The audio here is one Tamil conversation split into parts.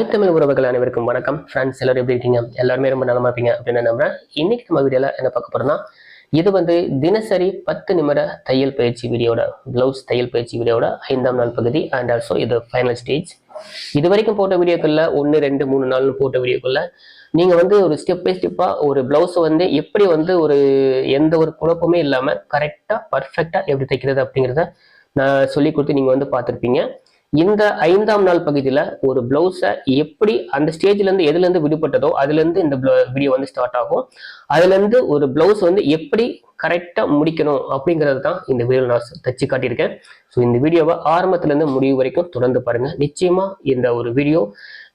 ஹாய் தமிழ் உறவுகள் அனைவருக்கும் வணக்கம். ஃப்ரெண்ட்ஸ் எல்லாரும் எப்படி இருக்கீங்க? எல்லாருமே ரொம்ப நலமா இருப்பீங்க அப்படின்னு நம்புறேன். இன்னைக்கு நம்ம வீடியோல என்ன பார்க்க போறோம்னா இது வந்து தினசரி பத்து நிமிட தையல் பயிற்சி வீடியோட பிளவுஸ் தையல் பயிற்சி வீடியோட ஐந்தாம் நாள் பகுதி அண்ட் ஆல்சோ இது ஃபைனல் ஸ்டேஜ் இது வரைக்கும் போட்ட வீடியோக்குள்ள ஒன்று ரெண்டு மூணு நாள்னு போட்ட வீடியோக்குள்ள நீங்க வந்து ஒரு ஸ்டெப் பை ஸ்டெப்பா ஒரு பிளவுஸ் வந்து எப்படி வந்து ஒரு எந்த ஒரு குழப்பமே இல்லாம கரெக்டா பர்ஃபெக்டா எப்படி தைக்கிறது அப்படிங்கிறத நான் சொல்லி கொடுத்து நீங்க வந்து பார்த்துருப்பீங்க. இந்த ஐந்தாம் நாள் பகுதியில் ஒரு பிளவுஸை எப்படி அந்த ஸ்டேஜ்லேருந்து எதுலேருந்து விடுபட்டதோ அதுலேருந்து இந்த வீடியோ வந்து ஸ்டார்ட் ஆகும். அதுலேருந்து ஒரு பிளவுஸ் வந்து எப்படி கரெக்டாக முடிக்கணும் அப்படிங்கிறது தான் இந்த வீடியோ நான் தச்சு காட்டியிருக்கேன். ஸோ இந்த வீடியோவை ஆரம்பத்துலேருந்து முடிவு வரைக்கும் தொடர்ந்து பாருங்கள் நிச்சயமாக இந்த ஒரு வீடியோ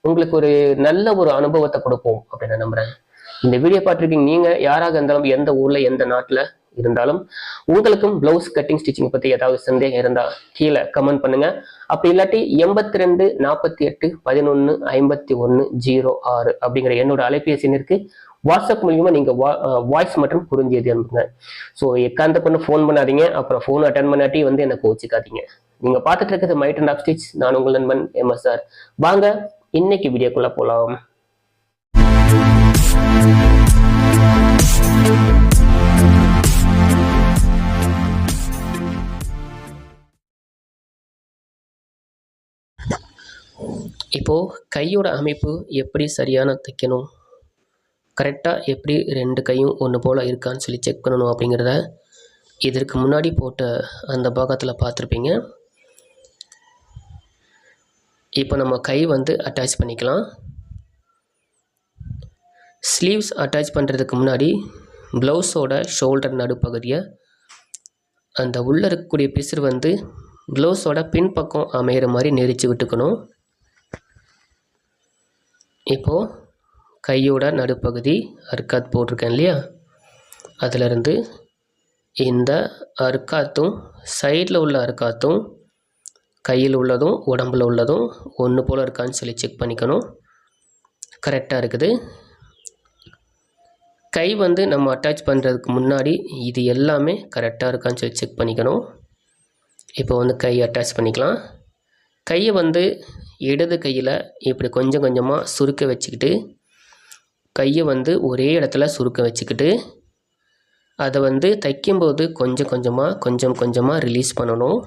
உங்களுக்கு ஒரு நல்ல ஒரு அனுபவத்தை கொடுப்போம் அப்படின்னு நான் நம்புகிறேன் இந்த வீடியோ பார்த்துருக்கீங்க நீங்கள் யாராக இருந்தாலும் எந்த ஊரில் எந்த நாட்டில் இருந்தாலும் உங்களுக்கும் பிளவுஸ் கட்டிங் ஸ்டிச்சிங் பற்றி ஏதாவது சந்தேகம் இருந்தால் கீழே கமெண்ட் பண்ணுங்க. அப்படி இல்லாட்டி எண்பத்தி ரெண்டு நாற்பத்தி எட்டு பதினொன்று ஐம்பத்தி ஒன்று ஜீரோ ஆறு அப்படிங்கிற என்னோட அலைபேசி எண்ணிற்கு வாட்ஸ்அப் மூலியமா நீங்க வாய்ஸ் மட்டும் புரிஞ்சியது அனுப்புங்க ஸோ எக்காந்த பொண்ணு ஃபோன் பண்ணாதீங்க. அப்புறம் ஃபோன் அட்டன் பண்ணாட்டி வந்து எனக்கு கோச்சிக்காதீங்க. நீங்க பார்த்துட்டு இருக்கிறது மைட் அண்ட் ஆஃப் ஸ்டிச் நான் உங்கள் நண்பன் எம்எஸ்ஆர் வாங்க இன்னைக்கு வீடியோக்குள்ள போலாம். இப்போது கையோட அமைப்பு எப்படி சரியான தைக்கணும்? கரெக்டாக எப்படி ரெண்டு கையும் ஒன்று போல் இருக்கான்னு சொல்லி செக் பண்ணணும் அப்படிங்கிறத இதற்கு முன்னாடி போட்ட அந்த பாகத்தில் பார்த்துருப்பீங்க. இப்போ நம்ம கை வந்து அட்டாச் பண்ணிக்கலாம். ஸ்லீவ்ஸ் அட்டாச் பண்ணுறதுக்கு முன்னாடி ப்ளவுஸோட ஷோல்டர் நடுப்பகுதியை அந்த உள்ளே இருக்கக்கூடிய பிசுறு வந்து ப்ளவுஸோட பின்பக்கம் அமையிற மாதிரி நெரிச்சு விட்டுக்கணும். இப்போது கையோட நடுப்பகுதி அர்க்காத் போட்டிருக்கேன் இல்லையா? அதிலிருந்து இந்த அர்க்காத்தும் சைடில் உள்ள அர்க்காத்தும் கையில் உள்ளதும் உடம்பில் உள்ளதும் ஒன்று போல் இருக்கான்னு சொல்லி செக் பண்ணிக்கணும். கரெக்டாக இருக்குது. கை வந்து நம்ம அட்டாச் பண்ணுறதுக்கு முன்னாடி இது எல்லாமே கரெக்டாக இருக்கான்னு சொல்லி செக் பண்ணிக்கணும். இப்போ வந்து கை அட்டாச் பண்ணிக்கலாம். கையை வந்து இடது கையில் இப்படி கொஞ்சம் கொஞ்சமாக சுருக்க வச்சுக்கிட்டு கையை வந்து ஒரே இடத்துல சுருக்க வச்சுக்கிட்டு அதை வந்து தைக்கும்போது கொஞ்சம் கொஞ்சமாக கொஞ்சம் கொஞ்சமாக ரிலீஸ் பண்ணணும்.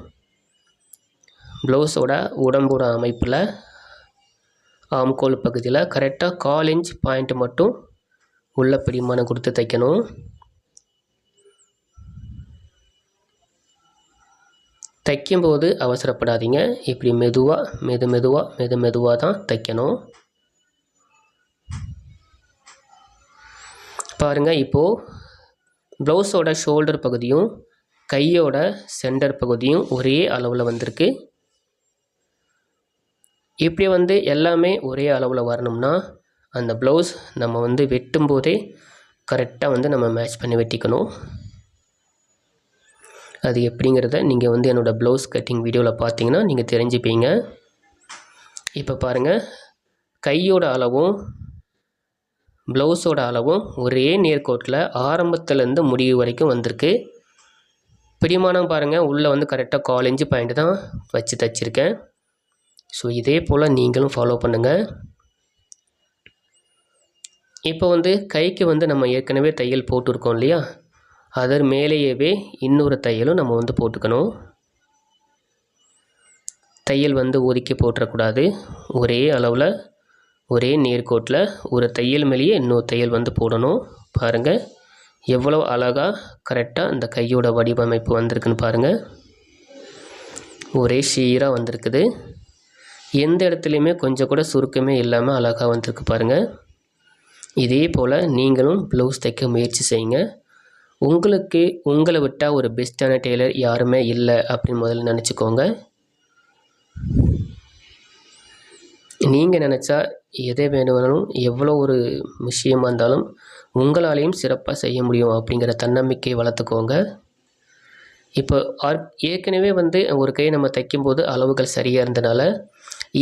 ப்ளவுஸோட உடம்போட அமைப்பில் ஆம்கோல் பகுதியில் கரெக்டாக கால் இன்ச் பாயிண்ட் மட்டும் உள்ள பிடிமானம் கொடுத்து தைக்கணும். தைக்கும்போது அவசரப்படாதீங்க. இப்படி மெதுவாக மெது மெதுவாக மெது மெதுவாக தான் தைக்கணும். பாருங்கள் இப்போது ப்ளவுஸோட ஷோல்டர் பகுதியும் கையோட சென்டர் பகுதியும் ஒரே அளவில் வந்திருக்கு. இப்படி வந்து எல்லாமே ஒரே அளவில் வரணும்னா அந்த ப்ளவுஸ் நம்ம வந்து வெட்டும்போதே கரெக்டாக வந்து நம்ம மேட்ச் பண்ணி வெட்டிக்கணும். அது எப்படிங்கிறத நீங்கள் வந்து என்னோடய ப்ளவுஸ் கட்டிங் வீடியோவில் பார்த்தீங்கன்னா நீங்கள் தெரிஞ்சுப்பீங்க. இப்போ பாருங்கள் கையோட அளவும் ப்ளவுஸோட அளவும் ஒரே நேர்கோட்டில் ஆரம்பத்துலேருந்து முடிவு வரைக்கும் வந்திருக்கு. பிடிமானம் பாருங்கள் உள்ளே வந்து கரெக்டாக காலேஜ் பாயிண்ட் தான் வச்சு தைச்சிருக்கேன். ஸோ இதே போல் நீங்களும் ஃபாலோ பண்ணுங்கள் இப்போ வந்து கைக்கு வந்து நம்ம ஏற்கனவே தையல் போட்டிருக்கோம் இல்லையா? அதர் மேலேயவே இன்னொரு தையலும் நம்ம வந்து போட்டுக்கணும். தையல் வந்து ஒதுக்கி போட்டுறக்கூடாது ஒரே அளவில் ஒரே நேர்கோட்டில் ஒரு தையல் மேலேயே இன்னொரு தையல் வந்து போடணும். பாருங்கள் எவ்வளோ அழகாக கரெக்டாக அந்த கையோட வடிவமைப்பு வந்திருக்குன்னு பாருங்கள் ஒரே சீராக வந்திருக்குது. எந்த இடத்துலையுமே கொஞ்சம் கூட சுருக்கமே இல்லாமல் அழகாக வந்திருக்கு பாருங்கள் இதே போல் நீங்களும் ப்ளவுஸ் தைக்க முயற்சி செய்யுங்க. உங்களுக்கு உங்களை விட்டால் ஒரு பெஸ்ட்டான டெய்லர் யாருமே இல்லை அப்படின்னு முதல்ல நினச்சிக்கோங்க. நீங்கள் நினச்சா எதை வேணுமானாலும் எவ்வளோ ஒரு விஷயமாக இருந்தாலும் உங்களாலேயும் சிறப்பாக செய்ய முடியும் அப்படிங்கிற தன்னம்பிக்கை வளர்த்துக்கோங்க. இப்போ ஆர் ஏற்கனவே வந்து ஒரு கையை நம்ம தைக்கும்போது அளவுகள் சரியாக இருந்தனால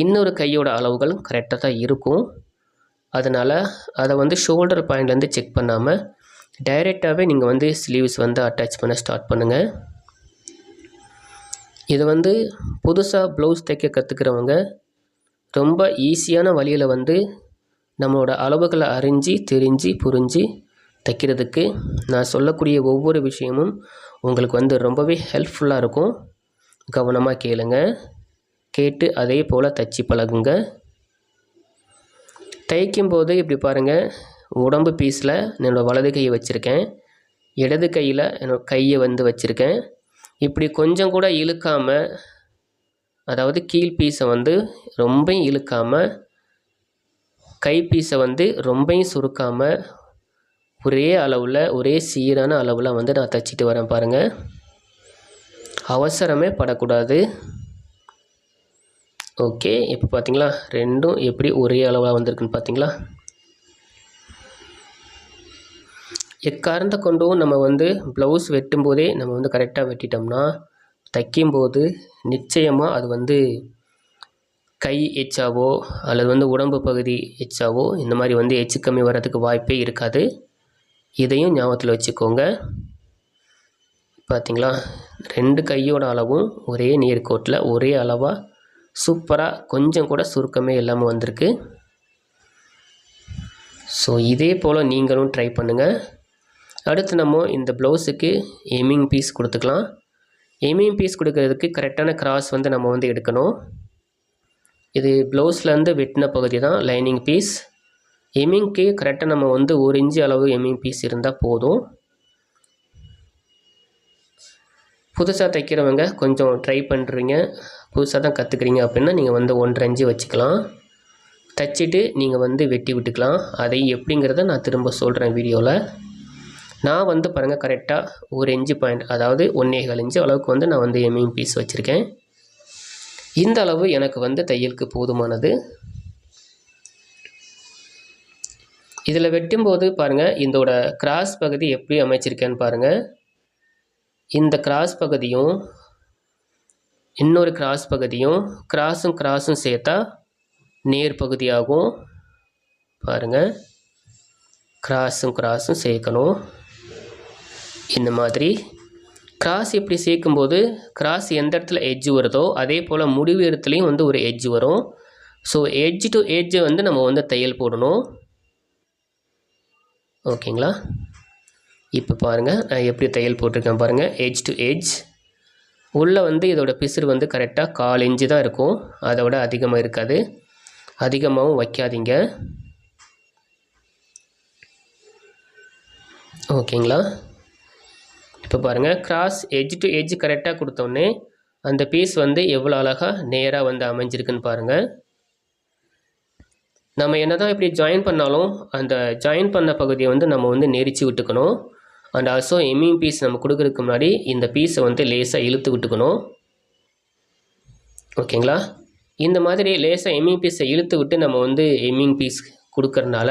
இன்னொரு கையோட அளவுகள் கரெக்டாக தான் இருக்கும். அதனால் அதை வந்து ஷோல்டர் பாயிண்ட்லேருந்து செக் பண்ணாமல் டைரெக்டாகவே நீங்கள் வந்து ஸ்லீவ்ஸ் வந்து அட்டாச் பண்ண ஸ்டார்ட் பண்ணுங்கள் இது வந்து புதுசாக ப்ளவுஸ் தைக்க கற்றுக்கிறவங்க ரொம்ப ஈஸியான வழியில் வந்து நம்மளோட அளவுகளை அறிஞ்சு தெரிஞ்சு புரிஞ்சு தைக்கிறதுக்கு நான் சொல்லக்கூடிய ஒவ்வொரு விஷயமும் உங்களுக்கு வந்து ரொம்பவே ஹெல்ப்ஃபுல்லாக இருக்கும். கவனமாக கேளுங்க. கேட்டு அதே போல் தச்சு பழகுங்க. தைக்கும்போது இப்படி பாருங்கள் உடம்பு பீஸில் என்னோடய வலது கையை வச்சுருக்கேன். இடது கையில் என்னோடய கையை வந்து வச்சுருக்கேன். இப்படி கொஞ்சம் கூட இழுக்காமல் அதாவது கீழ் பீஸை வந்து ரொம்பையும் இழுக்காமல் கை பீஸை வந்து ரொம்பையும் சுருக்காமல் ஒரே அளவில் ஒரே சீரான அளவில் வந்து நான் தைச்சிட்டு வரேன் பாருங்கள் அவசரமே படக்கூடாது. ஓகே இப்போ பார்த்தீங்களா ரெண்டும் எப்படி ஒரே அளவாக வந்திருக்குன்னு பார்த்தீங்களா எக்காரணத்தை கொண்டும் நம்ம வந்து ப்ளவுஸ் வெட்டும்போதே நம்ம வந்து கரெக்டாக வெட்டிட்டோம்னா தைக்கும்போது நிச்சயமாக அது வந்து கை எச்சாவோ அல்லது வந்து உடம்பு பகுதி எச்சாவோ இந்த மாதிரி வந்து எச்சு கம்மி வர்றதுக்கு வாய்ப்பே இருக்காது. இதையும் ஞாபகத்தில் வச்சுக்கோங்க. பார்த்தீங்களா ரெண்டு கையோட அளவும் ஒரே நேர்கோட்டில் ஒரே அளவாக சூப்பராக கொஞ்சம் கூட சுருக்கமே இல்லாமல் வந்திருக்கு. ஸோ இதே போல் நீங்களும் ட்ரை பண்ணுங்கள் அடுத்து நம்ம இந்த ப்ளவுஸுக்கு எமிங் பீஸ் கொடுத்துக்கலாம். எமிங் பீஸ் கொடுக்கறதுக்கு கரெக்டான கிராஸ் வந்து நம்ம வந்து எடுக்கணும். இது ப்ளவுஸ்லேருந்து வெட்டின பகுதி தான் லைனிங் பீஸ் எமிங்க்கு கரெக்டாக நம்ம வந்து ஒரு இன்ச்சு அளவு எமிங் பீஸ் இருந்தால் போதும். புதுசாக தைக்கிறவங்க கொஞ்சம் ட்ரை பண்ணுறீங்க புதுசாக தான் கற்றுக்குறீங்க அப்படின்னா நீங்கள் வந்து ஒன்றரை இன்ச்சு வச்சுக்கலாம். தைச்சிட்டு நீங்கள் வந்து வெட்டி விட்டுக்கலாம். அதை எப்படிங்கிறத நான் திரும்ப சொல்கிறேன் வீடியோவில் நான் வந்து பாருங்கள் கரெக்டாக ஒரு இன்ச்சு பாயிண்ட் அதாவது ஒன்றேகால் இன்ச்சு அளவுக்கு வந்து நான் வந்து எம்மிங் பீஸ் வச்சுருக்கேன். இந்த அளவு எனக்கு வந்து தையலுக்கு போதுமானது. இதில் வெட்டும்போது பாருங்கள் இதோட கிராஸ் பகுதி எப்படி அமைச்சிருக்கேன்னு பாருங்கள் இந்த கிராஸ் பகுதியும் இன்னொரு கிராஸ் பகுதியும் கிராஸும் கிராஸும் சேர்த்தா நேர் பகுதியாகும். பாருங்கள் கிராஸும் கிராஸும் சேர்க்கணும். இந்த மாதிரி கிராஸ் இப்படி சேர்க்கும்போது கிராஸ் எந்த இடத்துல எட்ஜ் வருதோ அதே போல் முடிவு இடத்துலையும் வந்து ஒரு எட்ஜ் வரும். ஸோ எட்ஜ் டு எட்ஜை வந்து நம்ம வந்து தையல் போடணும். ஓகேங்களா? இப்போ பாருங்கள் நான் எப்படி தையல் போட்டிருக்கேன் பாருங்கள் எட்ஜ் டு எட்ஜ் உள்ளே வந்து இதோட பிசுறு வந்து கரெக்டாக கால் இன்ச்சு தான் இருக்கும். அதை விட அதிகமாக இருக்காது. அதிகமாகவும் வைக்காதீங்க. ஓகேங்களா? இப்போ பாருங்கள் கிராஸ் எஜ் டு எஜ் கரெக்டாக கொடுத்தோன்னே அந்த பீஸ் வந்து எவ்வளோ அழகாக நேராக வந்து அமைஞ்சிருக்குன்னு பாருங்கள் நம்ம என்ன தான் இப்படி ஜாயின் பண்ணாலும் அந்த ஜாயின் பண்ண பகுதியை வந்து நம்ம வந்து நெரிச்சு விட்டுக்கணும். அண்ட் ஆல்சோ எம்மிங் பீஸ் நம்ம கொடுக்குறதுக்கு முன்னாடி இந்த பீஸை வந்து லேசாக இழுத்து விட்டுக்கணும். ஓகேங்களா இந்த மாதிரி லேசாக எம்மிங் பீஸை இழுத்து விட்டு நம்ம வந்து எம்மிங் பீஸ் கொடுக்கறனால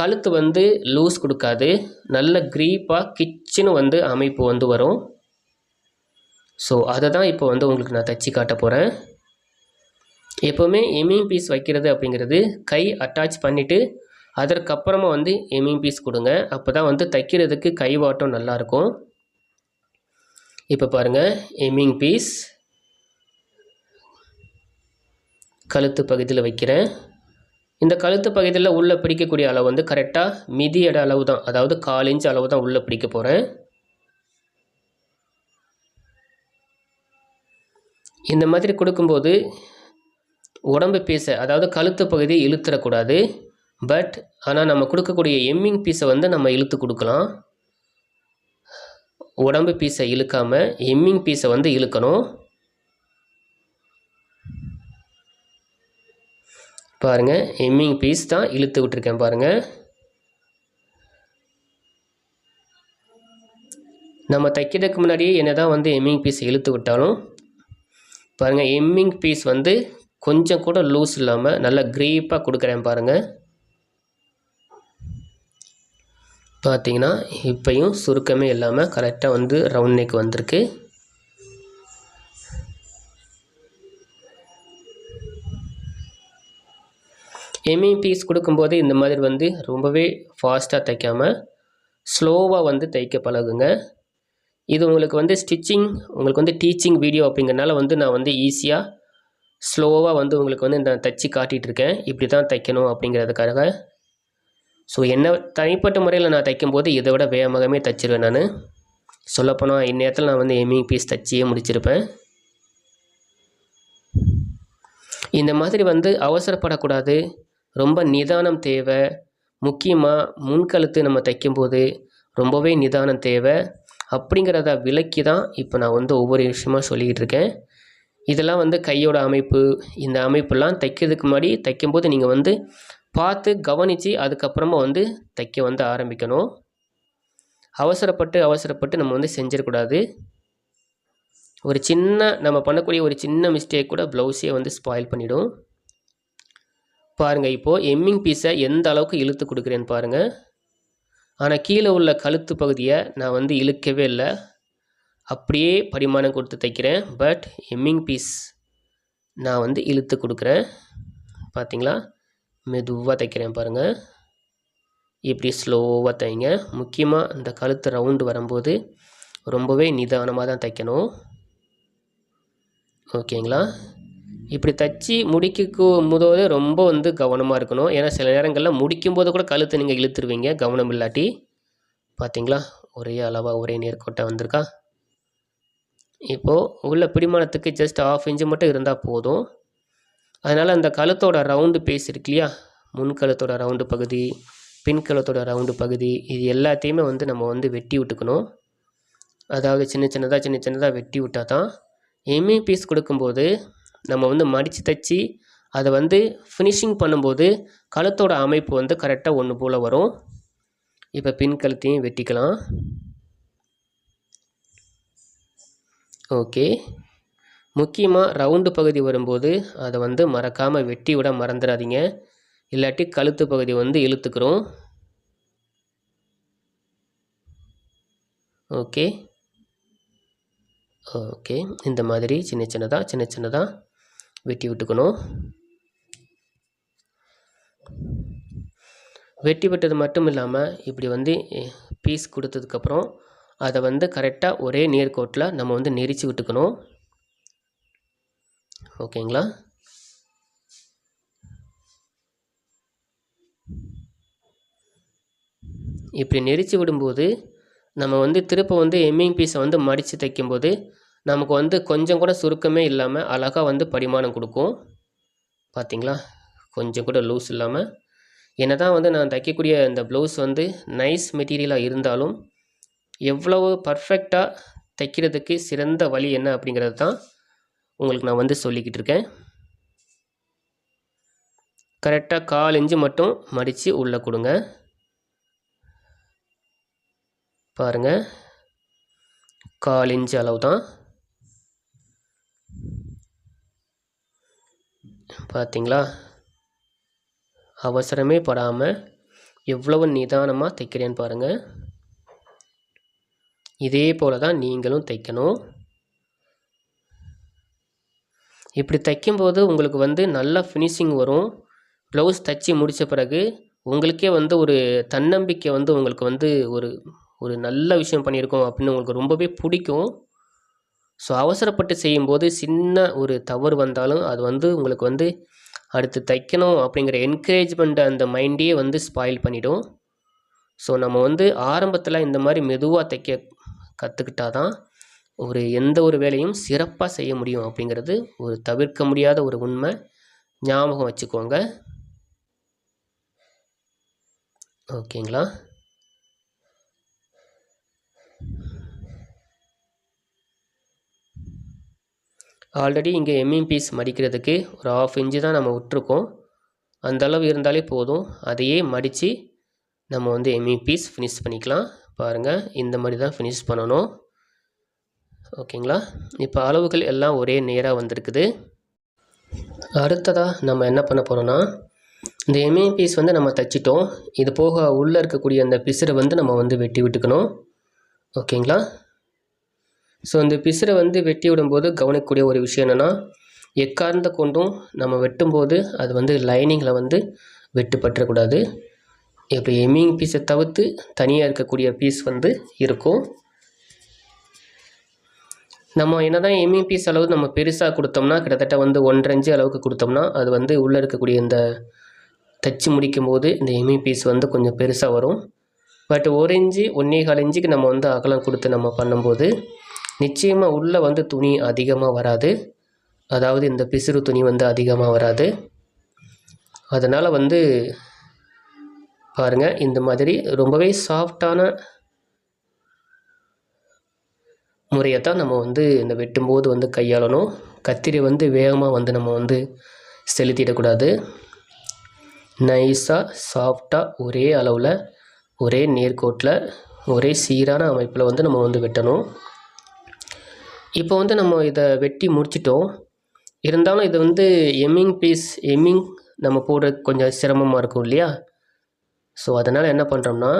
கழுத்து வந்து லூஸ் கொடுக்காது. நல்ல க்ரீப்பாக கிச்சுன்னு வந்து அமைப்பு வந்து வரும். ஸோ அதை தான் இப்போ வந்து உங்களுக்கு நான் தச்சு காட்ட போகிறேன் எப்போவுமே எம்மிங் பீஸ் வைக்கிறது அப்படிங்கிறது கை அட்டாச் பண்ணிவிட்டு அதற்கப்புறமா வந்து எம்மிங் பீஸ் கொடுங்க. அப்போ தான் வந்து தைக்கிறதுக்கு கைவாட்டம் நல்லாயிருக்கும் இப்போ பாருங்கள் எம்மிங் பீஸ் கழுத்து பகுதியில் வைக்கிறேன். இந்த கழுத்து பகுதியில் உள்ளே பிடிக்கக்கூடிய அளவு வந்து கரெக்டாக மிதியட அளவு தான் அதாவது கால் இன்ச் அளவு தான் உள்ளே பிடிக்க போகிறேன் இந்த மாதிரி கொடுக்கும்போது உடம்பு பீஸை அதாவது கழுத்து பகுதியை இழுத்துடக்கூடாது. பட் ஆனால் நம்ம கொடுக்கக்கூடிய எம்மிங் பீஸை வந்து நம்ம இழுத்து கொடுக்கலாம். உடம்பு பீஸை இழுக்காமல் எம்மிங் பீஸை வந்து இழுக்கணும். பாருங்கள் எம்மிங் பீஸ் தான் இழுத்து விட்டுருக்கேன் பாருங்கள் நம்ம தைக்கிறதுக்கு முன்னாடியே என்ன தான் வந்து எம்மிங் பீஸ் இழுத்து விட்டாலும் பாருங்கள் எம்மிங் பீஸ் வந்து கொஞ்சம் கூட லூஸ் இல்லாமல் நல்லா க்ரீப்பாக கொடுக்குறேன் பாருங்கள் பார்த்தீங்கன்னா இப்பையும் சுருக்கமே இல்லாமல் கரெக்டாக வந்து ரவுண்ட் நெக் வந்திருக்கு. எம்இ பீஸ் கொடுக்கும்போது இந்த மாதிரி வந்து ரொம்பவே ஃபாஸ்ட்டாக தைக்காமல் ஸ்லோவாக வந்து தைக்க பழகுங்க. இது உங்களுக்கு வந்து ஸ்டிச்சிங் உங்களுக்கு வந்து டீச்சிங் வீடியோ அப்படிங்கிறனால வந்து நான் வந்து ஈஸியாக ஸ்லோவாக வந்து உங்களுக்கு வந்து நான் தைச்சி காட்டிகிட்டு இருக்கேன் இப்படி தான் தைக்கணும் அப்படிங்கிறதுக்காக. ஸோ என்ன தனிப்பட்ட முறையில் நான் தைக்கும்போது இதை விட வேகமாகவே தைச்சிருவேன் நான். சொல்லப்போனால் இந்நேரத்தில் நான் வந்து எம்மிங் பீஸ் தைச்சியே முடிச்சிருப்பேன். இந்த மாதிரி வந்து அவசரப்படக்கூடாது. ரொம்ப நிதானம் தேவை. முக்கியமாக முன்கழுத்து நம்ம தைக்கும்போது ரொம்பவே நிதானம் தேவை. அப்படிங்கிறத விலக்கி தான் இப்போ நான் வந்து ஒவ்வொரு விஷயமா சொல்லிக்கிட்டு இருக்கேன் இதெல்லாம் வந்து கையோட அமைப்பு இந்த அமைப்பெல்லாம் தைக்கிறதுக்கு முன்னாடி தைக்கும்போது நீங்கள் வந்து பார்த்து கவனித்து அதுக்கப்புறமா வந்து தைக்க வந்து ஆரம்பிக்கணும். அவசரப்பட்டு அவசரப்பட்டு நம்ம வந்து செஞ்சிடக்கூடாது. ஒரு சின்ன நம்ம பண்ணக்கூடிய ஒரு சின்ன மிஸ்டேக் கூட ப்ளவுஸே வந்து ஸ்பாயில் பண்ணிடும். பாருங்கள் இப்போது எம்மிங் பீஸை எந்த அளவுக்கு இழுத்து கொடுக்குறேன்னு பாருங்கள் ஆனால் கீழே உள்ள கழுத்து பகுதியை நான் வந்து இழுக்கவே இல்லை. அப்படியே பரிமாணம் கொடுத்து தைக்கிறேன். பட் எம்மிங் பீஸ் நான் வந்து இழுத்து கொடுக்குறேன். பார்த்தீங்களா மெதுவாக தைக்கிறேன் பாருங்கள் இப்படி ஸ்லோவாக தைங்க. முக்கியமாக இந்த கழுத்து ரவுண்டு வரும்போது ரொம்பவே நிதானமாக தான் தைக்கணும். ஓகேங்களா? இப்படி தச்சு முடிக்கும் போது ரொம்ப வந்து கவனமாக இருக்கணும். ஏன்னா சில நேரங்களில் முடிக்கும்போது கூட கழுத்தை நீங்கள் இழுத்துருவீங்க கவனம் இல்லாட்டி. பார்த்தீங்களா ஒரே அளவாக ஒரே நேர்கோட்டை வந்திருக்கா? இப்போது உள்ள பிடிமானத்துக்கு ஜஸ்ட் ஆஃப் இன்ச்சு மட்டும் இருந்தால் போதும். அதனால் அந்த கழுத்தோட ரவுண்டு பேஸ் இருக்கு இல்லையா? முன்கழுத்தோட ரவுண்டு பகுதி பின்கழுத்தோட ரவுண்டு பகுதி இது எல்லாத்தையுமே வந்து நம்ம வந்து வெட்டி விட்டுக்கணும். அதாவது சின்ன சின்னதாக சின்ன சின்னதாக வெட்டி விட்டால் தான் எம்இ பீஸ் கொடுக்கும்போது நம்ம வந்து மடித்து தைச்சி அதை வந்து ஃபினிஷிங் பண்ணும்போது கழுத்தோட அமைப்பு வந்து கரெக்டாக ஒன்று போல் வரும். இப்போ பின் கழுத்தையும் வெட்டிக்கலாம். ஓகே முக்கியமாக ரவுண்டு பகுதி வரும்போது அதை வந்து மறக்காமல் வெட்டி விட மறந்துடாதீங்க. இல்லாட்டி கழுத்து பகுதி வந்து இழுத்துக்கிறோம். ஓகே ஓகே இந்த மாதிரி சின்ன சின்னதாக சின்ன சின்னதாக வெட்டி விட்டுக்கணும். வெட்டி விட்டது மட்டும் இல்லாமல் இப்படி வந்து பீஸ் கொடுத்ததுக்கப்புறம் அதை வந்து கரெக்டாக ஒரே நேர்கோட்டில் நம்ம வந்து நெரிச்சு விட்டுக்கணும். ஓகேங்களா? இப்படி நெரிச்சு விடும்போது நம்ம வந்து திரும்ப வந்து எம்மிங் பீஸை வந்து மடித்து தைக்கும்போது நமக்கு வந்து கொஞ்சம் கூட சுருக்கமே இல்லாமல் அழகாக வந்து படிமானம் கொடுக்கும். பார்த்தீங்களா கொஞ்சம் கூட லூஸ் இல்லாமல் என்ன தான் வந்து நான் தைக்கக்கூடிய இந்த ப்ளவுஸ் வந்து நைஸ் மெட்டீரியலாக இருந்தாலும் எவ்வளவு பர்ஃபெக்டாக தைக்கிறதுக்கு சிறந்த வழி என்ன அப்படிங்கிறது தான் உங்களுக்கு நான் வந்து சொல்லிக்கிட்டு இருக்கேன். கரெக்டாக கால் இன்ச்சு மட்டும் மடித்து உள்ளே கொடுங்க. பாருங்கள் கால் இன்ச்சு அளவு தான். பார்த்தீங்களா அவசரமே படாமல் எவ்வளவு நிதானமாக தைக்கிறேன்னு பாருங்கள் இதே போல் தான் நீங்களும் தைக்கணும். இப்படி தைக்கும்போது உங்களுக்கு வந்து நல்லா ஃபினிஷிங் வரும். ப்ளவுஸ் தைச்சி முடித்த பிறகு உங்களுக்கே வந்து ஒரு தன்னம்பிக்கை வந்து உங்களுக்கு வந்து ஒரு ஒரு நல்ல விஷயம் பண்ணியிருக்கோம் அப்படின்னு உங்களுக்கு ரொம்பவே பிடிக்கும். ஸோ அவசரப்பட்டு செய்யும்போது சின்ன ஒரு தவறு வந்தாலும் அது வந்து உங்களுக்கு வந்து அடுத்து தைக்கணும் அப்படிங்கிற என்கரேஜ்மெண்ட் அந்த மைண்டே வந்து ஸ்பாயில் பண்ணிடும். ஸோ நம்ம வந்து ஆரம்பத்தில் இந்த மாதிரி மெதுவாக தைக்க கற்றுக்கிட்டா தான் ஒரு எந்த ஒரு வேலையும் சிறப்பாக செய்ய முடியும் அப்படிங்கிறது ஒரு தவிர்க்க முடியாத ஒரு உண்மை. ஞாபகம் வச்சுக்கோங்க. ஓகேங்களா? ஆல்ரெடி இங்கே எம்மிங் பீஸ் மடிக்கிறதுக்கு ஒரு ஆஃப் இன்ச்சு தான் நம்ம விட்டுருக்கோம். அந்த அளவு இருந்தாலே போதும். அதையே மடித்து நம்ம வந்து எம்மிங் பீஸ் ஃபினிஷ் பண்ணிக்கலாம். பாருங்கள் இந்த மாதிரி தான் ஃபினிஷ் பண்ணணும். ஓகேங்களா? இப்போ அளவுகள் எல்லாம் ஒரே நேராக வந்திருக்குது. அடுத்ததாக நம்ம என்ன பண்ண போகிறோன்னா இந்த எம்ஏ பீஸ் வந்து நம்ம தைச்சிட்டோம். இது போக உள்ளே இருக்கக்கூடிய அந்த பிசுரை வந்து நம்ம வந்து வெட்டி விட்டுக்கணும். ஓகேங்களா? ஸோ இந்த பிசிறை வந்து வெட்டி விடும்போது கவனிக்கக்கூடிய ஒரு விஷயம் என்னென்னா எக்கார்ந்த கொண்டும் நம்ம வெட்டும்போது அது வந்து லைனிங்கில் வந்து வெட்டுப்பட்டுறக்கூடாது. இப்போ எம்மிங் பீஸை தவிர்த்து தனியாக இருக்கக்கூடிய பீஸ் வந்து இருக்கும். நம்ம என்ன தான் எம்மிங் பீஸ் அளவு நம்ம பெருசாக கொடுத்தோம்னா கிட்டத்தட்ட வந்து ஒன்றஞ்சு அளவுக்கு கொடுத்தோம்னா அது வந்து உள்ளே இருக்கக்கூடிய இந்த தச்சு முடிக்கும் போது இந்த எம்மிங் பீஸ் வந்து கொஞ்சம் பெருசாக வரும். பட் ஒரு இன்ச்சு ஒன்றே கால் இன்ச்சுக்கு நம்ம வந்து அகலம் கொடுத்து நம்ம பண்ணும்போது நிச்சயமாக உள்ளே வந்து துணி அதிகமாக வராது. அதாவது இந்த பிசிறு துணி வந்து அதிகமாக வராது. அதனால் வந்து பாருங்கள் இந்த மாதிரி ரொம்பவே சாஃப்டான முறையை தான் நம்ம வந்து இந்த வெட்டும்போது வந்து கையாளணும். கத்திரி வந்து வேகமாக வந்து நம்ம வந்து செலுத்திடக்கூடாது. நைஸாக சாஃப்டாக ஒரே அளவில் ஒரே நேர்கோட்டில் ஒரே சீரான அமைப்பில் வந்து நம்ம வந்து வெட்டணும். இப்போ வந்து நம்ம இதை வெட்டி முடிச்சிட்டோம். இருந்தாலும் இது வந்து எம்மிங் பீஸ் எம்மிங் நம்ம போடுறதுக்கு கொஞ்சம் சிரமமாக இருக்கும் இல்லையா? ஸோ அதனால் என்ன பண்ணுறோம்னா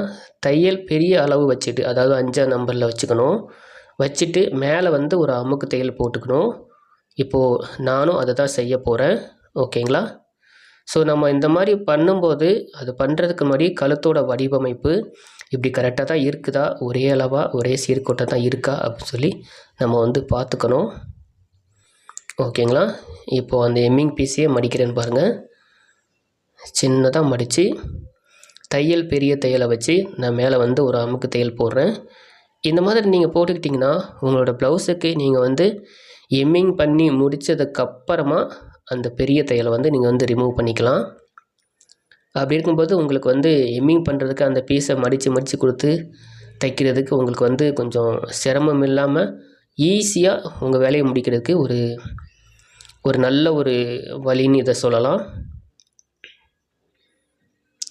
தையல் பெரிய அளவு வச்சுட்டு அதாவது அஞ்சாம் நம்பரில் வச்சுக்கணும். வச்சுட்டு மேலே வந்து ஒரு அமுக்கு தையல் போட்டுக்கணும். இப்போது நானும் அதை தான் செய்ய போகிறேன் ஓகேங்களா? ஸோ நம்ம இந்த மாதிரி பண்ணும்போது அது பண்ணுறதுக்கு முன்னாடி கழுத்தோட வடிவமைப்பு இப்படி கரெக்டாக தான் இருக்குதா? ஒரே அளவாக ஒரே சீர்கோட்டாக தான் இருக்கா? அப்படின்னு சொல்லி நம்ம வந்து பார்த்துக்கணும். ஓகேங்களா? இப்போது அந்த எம்மிங் பீஸையே மடிக்கிறேன்னு பாருங்கள் சின்னதாக மடித்து தையல் பெரிய தையலை வச்சு நான் மேலே வந்து ஒரு அமுக்கு தையல் போடுறேன். இந்த மாதிரி நீங்கள் போட்டுக்கிட்டிங்கன்னா உங்களோட ப்ளவுஸுக்கு நீங்கள் வந்து எம்மிங் பண்ணி முடித்ததுக்கப்புறமா அந்த பெரிய தையலை வந்து நீங்கள் வந்து ரிமூவ் பண்ணிக்கலாம். அப்படி இருக்கும்போது உங்களுக்கு வந்து எம்மிங் பண்ணுறதுக்கு அந்த பீஸை மடித்து மடித்து கொடுத்து தைக்கிறதுக்கு உங்களுக்கு வந்து கொஞ்சம் சிரமம் இல்லாமல் ஈஸியாக உங்கள் வேலையை முடிக்கிறதுக்கு ஒரு ஒரு நல்ல ஒரு வழின்னு இதை சொல்லலாம்.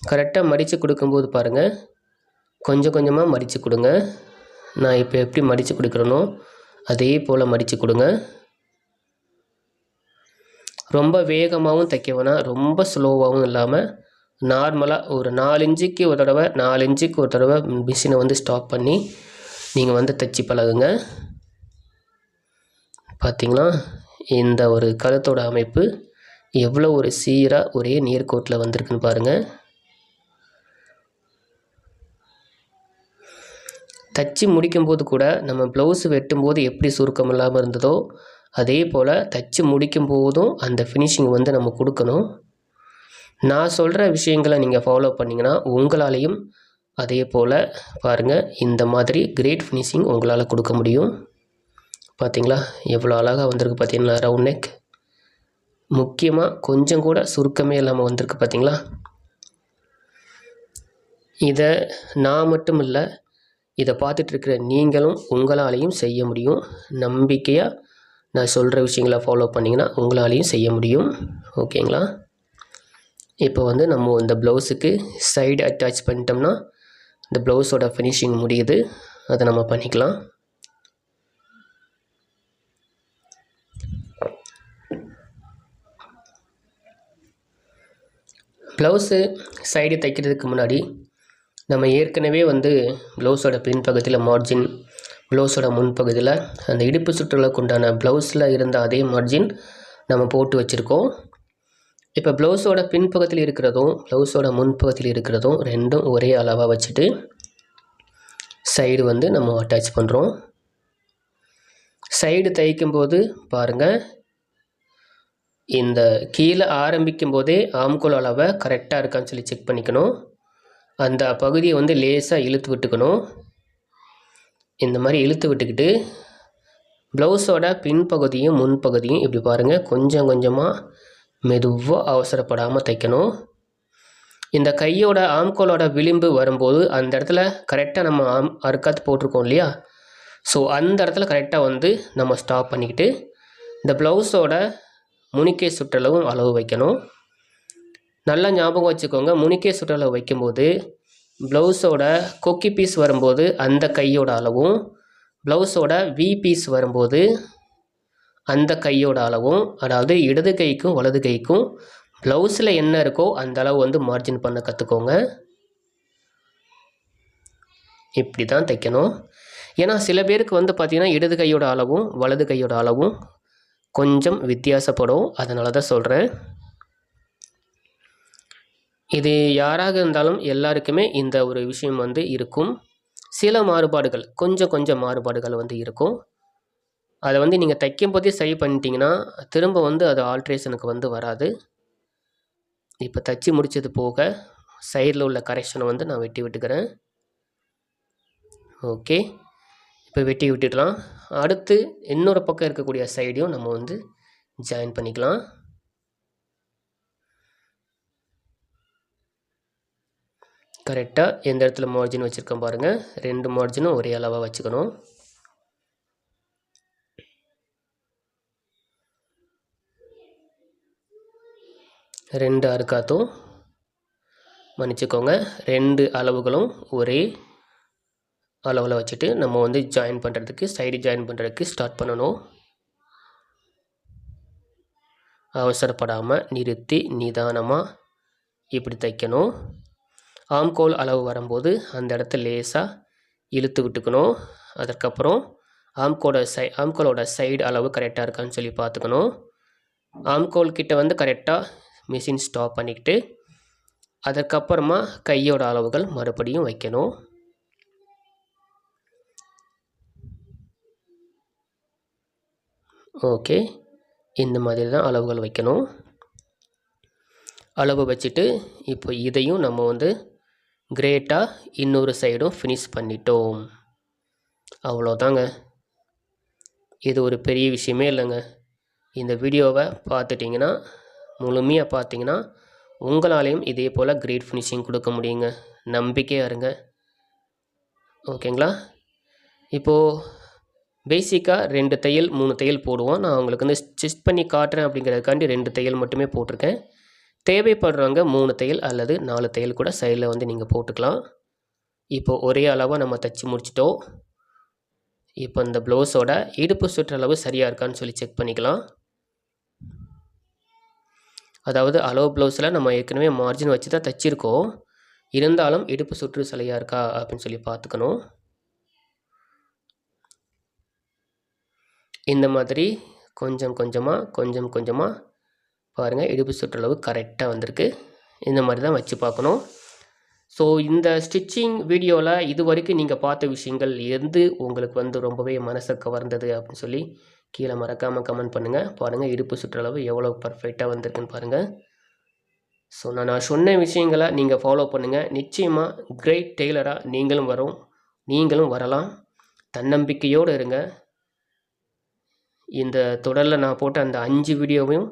கரெக்டாக மடித்து கொடுக்கும்போது பாருங்கள் கொஞ்சம் கொஞ்சமாக மடித்து கொடுங்க. நான் இப்போ எப்படி மடித்து கொடுக்குறேனோ அதே போல் மடித்து கொடுங்க. ரொம்ப வேகமாகவும் தைக்க வேணாம். ரொம்ப ஸ்லோவாகவும் இல்லாமல் நார்மலாக ஒரு நாலு இன்ச்சுக்கு ஒரு தடவை நாலு இன்ச்சுக்கு ஒரு தடவை மிஷினை வந்து ஸ்டாப் பண்ணி நீங்கள் வந்து தைச்சி பழகுங்க. பார்த்திங்களா இந்த ஒரு கழுத்தோட அமைப்பு எவ்வளோ ஒரு சீராக ஒரே நேர்கோட்டில் வந்திருக்குன்னு பாருங்கள் தச்சு முடிக்கும்போது கூட நம்ம ப்ளவுஸ் வெட்டும்போது எப்படி சுருக்கம் இல்லாமல் இருந்ததோ அதே போல் தச்சு முடிக்கும் போதும் அந்த ஃபினிஷிங் வந்து நம்ம கொடுக்கணும். நான் சொல்கிற விஷயங்களை நீங்கள் ஃபாலோ பண்ணிங்கன்னா உங்களாலையும் அதே போல் பாருங்கள் இந்த மாதிரி கிரேட் ஃபினிஷிங் உங்களால் கொடுக்க முடியும். பார்த்தீங்களா எவ்வளோ அழகாக வந்திருக்கு பார்த்தீங்களா ரவுண்ட் நெக் முக்கியமாக கொஞ்சம் கூட சுருக்கமே இல்லாமல் வந்திருக்கு பார்த்தீங்களா இதை நான் மட்டும் இல்லை இதை பார்த்துட்டு இருக்கிற நீங்களும் உங்களாலையும் செய்ய முடியும். நம்பிக்கையாக நான் சொல்கிற விஷயங்களை ஃபாலோ பண்ணிங்கன்னா உங்களாலையும் செய்ய முடியும். ஓகேங்களா இப்போ வந்து நம்ம இந்த ப்ளவுஸுக்கு சைடு அட்டாச் பண்ணிட்டோம்னா இந்த ப்ளவுஸோட ஃபினிஷிங் முடியுது. அதை நம்ம பண்ணிக்கலாம். ப்ளவுஸு சைடு தைக்கிறதுக்கு முன்னாடி நம்ம ஏற்கனவே வந்து ப்ளவுஸோட பின்பகுதியில் மார்ஜின் ப்ளவுஸோட முன்பகுதியில் அந்த இடுப்பு சுற்றுலாக்குண்டான ப்ளவுஸில் இருந்த அதே மார்ஜின் நம்ம போட்டு வச்சுருக்கோம். இப்போ ப்ளவுஸோட பின்பக்கத்தில் இருக்கிறதும் ப்ளவுஸோட முன்பக்கத்தில் இருக்கிறதும் ரெண்டும் ஒரே அளவாக வச்சுட்டு சைடு வந்து நம்ம அட்டாச் பண்ணுறோம் சைடு தைக்கும்போது பாருங்கள் இந்த கீழே ஆரம்பிக்கும் போதே ஆம்கோல் அளவை கரெக்டாக இருக்கான்னு சொல்லி செக் பண்ணிக்கணும். அந்த பகுதியை வந்து லேசாக இழுத்து விட்டுக்கணும். இந்த மாதிரி இழுத்து விட்டுக்கிட்டு ப்ளவுஸோட பின்பகுதியும் முன்பகுதியும் இப்படி பாருங்கள் கொஞ்சம் கொஞ்சமாக மெதுவாக அவசரப்படாமல் தைக்கணும். இந்த கையோட ஆம்கோலோட விளிம்பு வரும்போது அந்த இடத்துல கரெக்டாக நம்ம ஆம் அறுக்காத்து போட்டிருக்கோம் இல்லையா? ஸோ அந்த இடத்துல கரெக்டாக வந்து நம்ம ஸ்டாப் பண்ணிக்கிட்டு இந்த ப்ளவுஸோட முனிக்கை சுற்றளவும் அளவு வைக்கணும். நல்லா ஞாபகம் வச்சுக்கோங்க முனிக்கை சுற்றளவு வைக்கும்போது ப்ளவுஸோட கொக்கி பீஸ் வரும்போது அந்த கையோட அளவும் ப்ளவுஸோட வி பீஸ் வரும்போது அந்த கையோட அளவும் அதாவது இடது கைக்கும் வலது கைக்கும் ப்ளவுஸில் என்ன இருக்கோ அந்த அளவு வந்து மார்ஜின் பண்ண கற்றுக்கோங்க இப்படி தான் தைக்கணும். ஏன்னா சில பேருக்கு வந்து பார்த்திங்கன்னா இடது கையோட அளவும் வலது கையோட அளவும் கொஞ்சம் வித்தியாசப்படும். அதனால தான் சொல்கிறேன் இது யாராக இருந்தாலும் எல்லாருக்குமே இந்த ஒரு விஷயம் வந்து இருக்கும். சில மாறுபாடுகள் கொஞ்சம் கொஞ்சம் மாறுபாடுகள் வந்து இருக்கும். அதை வந்து நீங்கள் தைக்கும் போதே சரி பண்ணிட்டீங்கன்னா திரும்ப வந்து அது ஆல்ட்ரேஷனுக்கு வந்து வராது. இப்போ தச்சு முடித்தது போக சைடில் உள்ள கரெக்ஷனை வந்து நான் வெட்டி விட்டுக்கிறேன். ஓகே இப்போ வெட்டி விட்டுடலாம். அடுத்து இன்னொரு பக்கம் இருக்கக்கூடிய சைடையும் நம்ம வந்து ஜாயின் பண்ணிக்கலாம். கரெக்டாக எந்த இடத்துல மார்ஜின் வச்சுருக்கோம் பாருங்கள் ரெண்டு மார்ஜினும் ஒரே அளவாக வச்சுக்கணும். ரெண்டு அறுக்காத்தும் மன்னிச்சுக்கோங்க. ரெண்டு அளவுகளும் ஒரே அளவில் வச்சுட்டு நம்ம வந்து ஜாயின் பண்ணுறதுக்கு சைடு ஜாயின் பண்ணுறதுக்கு ஸ்டார்ட் பண்ணணும். அவசரப்படாமல் நிறுத்தி நிதானமாக இப்படி தைக்கணும். ஆம்கோல் அளவு வரும்போது அந்த இடத்த லேசாக இழுத்து விட்டுக்கணும். அதற்கப்புறம் ஆம்கோட சை ஆம்கோலோட சைடு அளவு கரெக்டாக இருக்கான்னு சொல்லி பார்த்துக்கணும். ஆம்கோல் கிட்ட வந்து கரெக்டாக மிஷின் ஸ்டாப் பண்ணிக்கிட்டு அதுக்கப்புறமா கையோட அளவுகள் மறுபடியும் வைக்கணும். ஓகே. இந்த மாதிரி தான் அளவுகள் வைக்கணும். அளவு வச்சுட்டு இப்போ இதையும் நம்ம வந்து கிரேட்டாக இன்னொரு சைடும் ஃபினிஷ் பண்ணிட்டோம். அவ்வளோதாங்க. இது ஒரு பெரிய விஷயமே இல்லைங்க. இந்த வீடியோவை பார்த்துட்டிங்கன்னா முழுமையாக பார்த்தீங்கன்னா உங்களாலேயும் இதே போல் கிரேட் ஃபினிஷிங் கொடுக்க முடியுங்க. நம்பிக்கையாக இருங்க. ஓகேங்களா இப்போது பேசிக்காக ரெண்டு தையல் மூணு தையல் போடுவோம். நான் உங்களுக்கு வந்து ஸ்டிச் பண்ணி காட்டுறேன் அப்படிங்கிறதுக்காண்டி ரெண்டு தையல் மட்டுமே போட்டிருக்கேன். தேவைப்படுறவங்க மூணு தையல் அல்லது நாலு தையல் கூட சைடில் வந்து நீங்கள் போட்டுக்கலாம். இப்போ ஒரே அளவாக நம்ம தைச்சி முடிச்சிட்டோம். இப்போ இந்த ப்ளவுஸோட இடுப்பு சுற்றளவு சரியாக இருக்கான்னு சொல்லி செக் பண்ணிக்கலாம். அதாவது அளவு ப்ளவுஸில் நம்ம ஏற்கனவே மார்ஜின் வச்சு தான் தைச்சிருக்கோம். இருந்தாலும் இடுப்பு சுற்று சிலையாக இருக்கா அப்படின்னு சொல்லி பார்த்துக்கணும். இந்த மாதிரி கொஞ்சம் கொஞ்சமாக கொஞ்சம் கொஞ்சமாக பாருங்கள் இடுப்பு சுற்றளவு கரெக்டாக வந்திருக்கு. இந்த மாதிரி தான் வச்சு பார்க்கணும். ஸோ இந்த ஸ்டிச்சிங் வீடியோவில் இது வரைக்கும் நீங்கள் பார்த்த விஷயங்கள் எது? உங்களுக்கு வந்து ரொம்பவே மனசை கவர்ந்தது அப்படின்னு சொல்லி கீழே மறக்காமல் கமெண்ட் பண்ணுங்கள் பாருங்கள் இடுப்பு சுற்றளவு எவ்வளோ பர்ஃபெக்டாக வந்திருக்குன்னு பாருங்கள் ஸோ நான் நான் சொன்ன விஷயங்களை நீங்கள் ஃபாலோ பண்ணுங்கள் நிச்சயமாக கிரேட் டெய்லராக நீங்களும் வரும். நீங்களும் வரலாம். தன்னம்பிக்கையோடு இருங்க. இந்த தொடரில் நான் போட்ட அந்த அஞ்சு வீடியோவையும்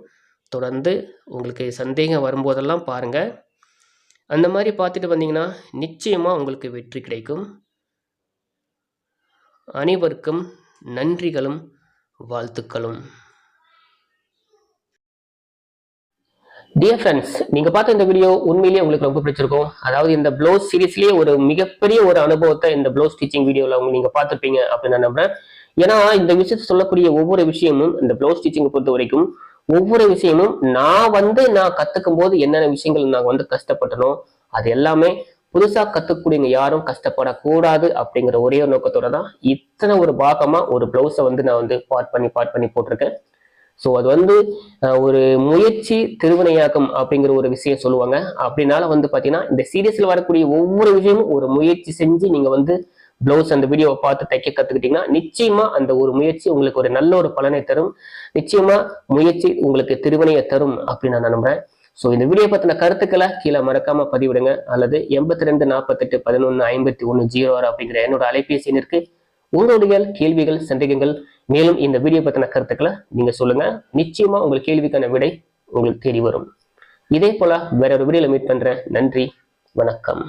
தொடர்ந்து உங்களுக்கு சந்தேகம் வரும்போதெல்லாம் பாருங்கள் அந்த மாதிரி பார்த்துட்டு வந்தீங்கன்னா நிச்சயமாக உங்களுக்கு வெற்றி கிடைக்கும். அனைவருக்கும் நன்றிகளும். வாழ்த்துக்களும். டியர் ஃப்ரெண்ட்ஸ் நீங்க பார்த்த இந்த வீடியோ உண்மையிலேயே உங்களுக்கு ரொம்ப பிடிச்சிருக்கும். அதாவது இந்த ப்ளவுஸ் சீரீஸ்லேயே ஒரு மிகப்பெரிய ஒரு அனுபவத்தை இந்த ப்ளவுஸ் ஸ்டிச்சிங் வீடியோவில் அவங்க நீங்க பார்த்துருப்பீங்க அப்படின்னு நான் நம்புறேன். ஏன்னா இந்த விஷயத்தை சொல்லக்கூடிய ஒவ்வொரு விஷயமும் இந்த ப்ளவுஸ் ஸ்டிச்சிங்கை பொறுத்த வரைக்கும் ஒவ்வொரு விஷயமும் நான் வந்து நான் கத்துக்கும் போது என்னென்ன விஷயங்கள் நான் வந்து கஷ்டப்பட்டனோ அது எல்லாமே புதுசா கத்துக்கூடியவங்க யாரும் கஷ்டப்படக்கூடாது அப்படிங்கிற ஒரே ஒரு நோக்கத்தோட தான் இத்தனை ஒரு பாகமா ஒரு பிளவுஸை வந்து நான் வந்து பார்ட் பண்ணி பார்ட் பண்ணி போட்டிருக்கேன். ஸோ அது வந்து ஒரு முயற்சி திருவினையாக்கம் அப்படிங்கிற ஒரு விஷயம் சொல்லுவாங்க. அப்படினால வந்து பார்த்தீங்கன்னா இந்த சீரியஸில் வரக்கூடிய ஒவ்வொரு விஷயமும் ஒரு முயற்சி செஞ்சு நீங்கள் வந்து ப்ளவுஸ் அந்த வீடியோவை பார்த்து தைக்க கற்றுக்கிட்டீங்கன்னா நிச்சயமாக அந்த ஒரு முயற்சி உங்களுக்கு ஒரு நல்ல ஒரு பலனை தரும். நிச்சயமாக முயற்சி உங்களுக்கு திருவினையை தரும் அப்படின்னு நான் நம்புகிறேன் ஸோ இந்த வீடியோ பத்தின கருத்துக்களை கீழே மறக்காம பதிவிடுங்க. அல்லது எண்பத்தி ரெண்டு நாற்பத்தெட்டு பதினொன்று ஐம்பத்தி ஒன்று ஜீரோ ஆறு அப்படிங்கிற என்னோட அலைபேசி எண்ணிற்கு உங்களுடைய கேள்விகள் சந்தேகங்கள் மேலும் இந்த வீடியோ பத்தின கருத்துக்களை நீங்க சொல்லுங்க. நிச்சயமா உங்கள் கேள்விக்கான விடை உங்களுக்கு தேடி வரும். இதே போல வேற ஒரு வீடியோல மீட் பண்றேன். நன்றி. வணக்கம்.